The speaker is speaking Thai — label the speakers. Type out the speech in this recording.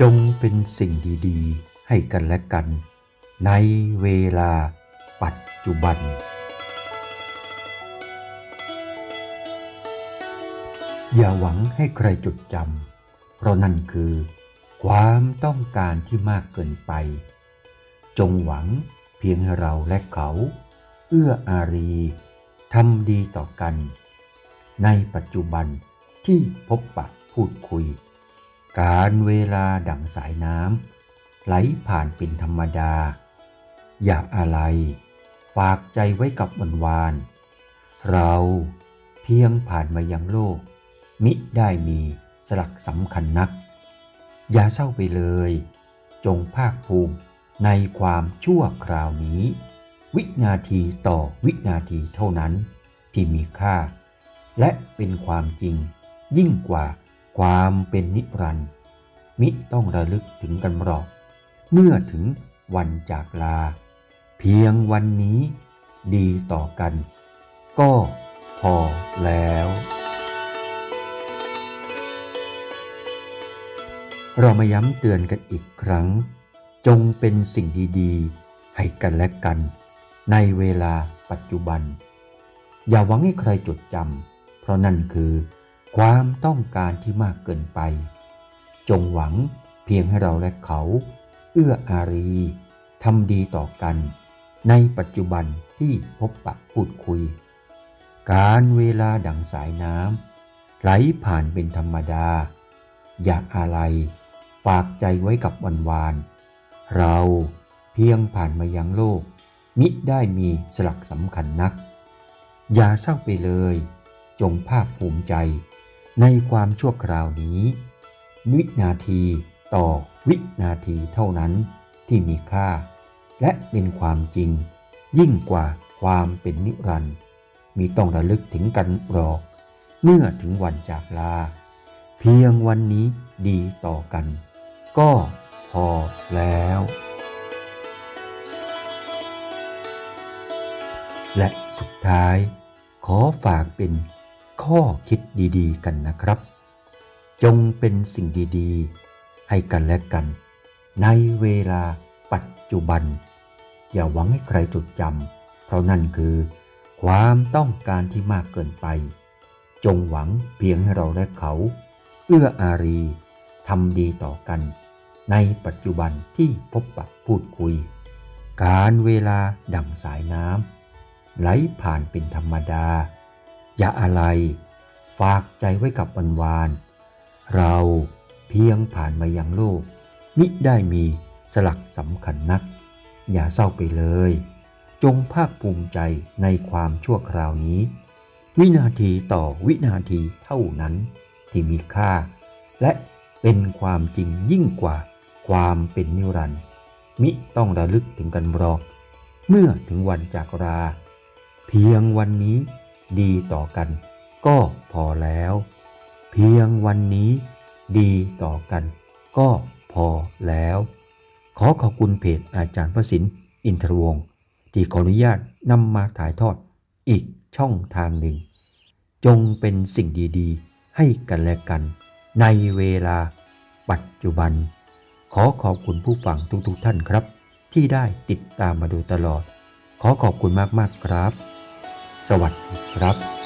Speaker 1: จงเป็นสิ่งดีๆ ให้กันและกัน ในเวลาปัจจุบัน อย่าหวังให้ใครจดจำ เพราะนั่นคือ ความต้องการที่มากเกินไป จงหวังเพียงให้เราและเขา เอื้ออารีทำดีต่อกัน ในปัจจุบันที่พบปะพูดคุย การเวลาดั่งสายน้ำไหลผ่านเป็นธรรมดา อย่าอะไร ฝากใจไว้กับวันวาน เราเพียงผ่านมายังโลก มิได้มีสลักสำคัญนัก อย่าเศร้าไปเลย จงภาคภูมิในความชั่วคราวนี้ วินาทีต่อวินาทีเท่านั้นที่มีค่า และเป็นความจริงยิ่งกว่า ความเป็นนิรันดร์มิต้องระลึกถึงกันหรอก เมื่อถึงวันจากลา เพียงวันนี้ดีต่อกัน ก็พอแล้ว เรามาย้ำเตือนกันอีกครั้ง จงเป็นสิ่งดีๆ ให้กันและกัน ในเวลาปัจจุบัน อย่าหวังให้ใครจดจำเพราะนั่นคือ ความต้องการที่มากเกินไป จงหวังเพียงให้เราและเขา เอื้ออารีทำดีต่อกัน ในปัจจุบันที่พบปะพูดคุย การเวลาดังสายน้ำไหลผ่านเป็นธรรมดา อย่าอะไร ฝากใจไว้กับวันวาน เราเพียงผ่านมายังโลก มิได้มีสลักสำคัญนัก อย่าเศร้าไปเลย จงภาคภูมิใจ ในความชั่วคราวนี้ วินาทีต่อวินาทีเท่านั้นที่มีค่า และเป็นความจริง ยิ่งกว่าความเป็นนิรันดร์มีต้องระลึกถึงกันหรอก เมื่อถึงวันจากลา เพียงวันนี้ดีต่อกัน ก็พอแล้ว และสุดท้ายขอฝากเป็น ข้อคิดดีๆ กันนะครับ จงเป็นสิ่งดีๆ ให้กันและกัน ในเวลาปัจจุบัน อย่าหวังให้ใครจดจำเพราะนั่นคือ ความต้องการที่มากเกินไป จงหวังเพียงให้เราและเขา เอื้ออารีทำดีต่อกัน ในปัจจุบันที่พบปะพูดคุย การเวลาดั่งสายน้ำไหลผ่านเป็นธรรมดา อย่าอะไร ฝากใจไว้กับวันวาน เราเพียงผ่านมายังโลก มิได้มีสลักสำคัญนัก อย่าเศร้าไปเลย จงภาคภูมิใจในความชั่วคราวนี้ วินาทีต่อวินาทีเท่านั้นที่มีค่า และเป็นความจริงยิ่งกว่าความเป็นนิรันดร์มิต้องระลึกถึงกันรอก เมื่อถึงวันจากรา เพียงวันนี้ ดีต่อกัน ก็พอแล้ว เพียงวันนี้ ดีต่อกัน ก็พอแล้ว ขอขอบคุณเพจอาจารย์พระสินอินทรวงศ์ที่ขออนุญาตนำมาถ่ายทอดอีกช่องทางหนึ่ง จงเป็นสิ่งดีๆ ให้กันและกัน ในเวลาปัจจุบัน ขอขอบคุณผู้ฟังทุกๆท่านครับ ที่ได้ติดตามมาโดยตลอด ขอขอบคุณมากๆครับ สวัสดีครับ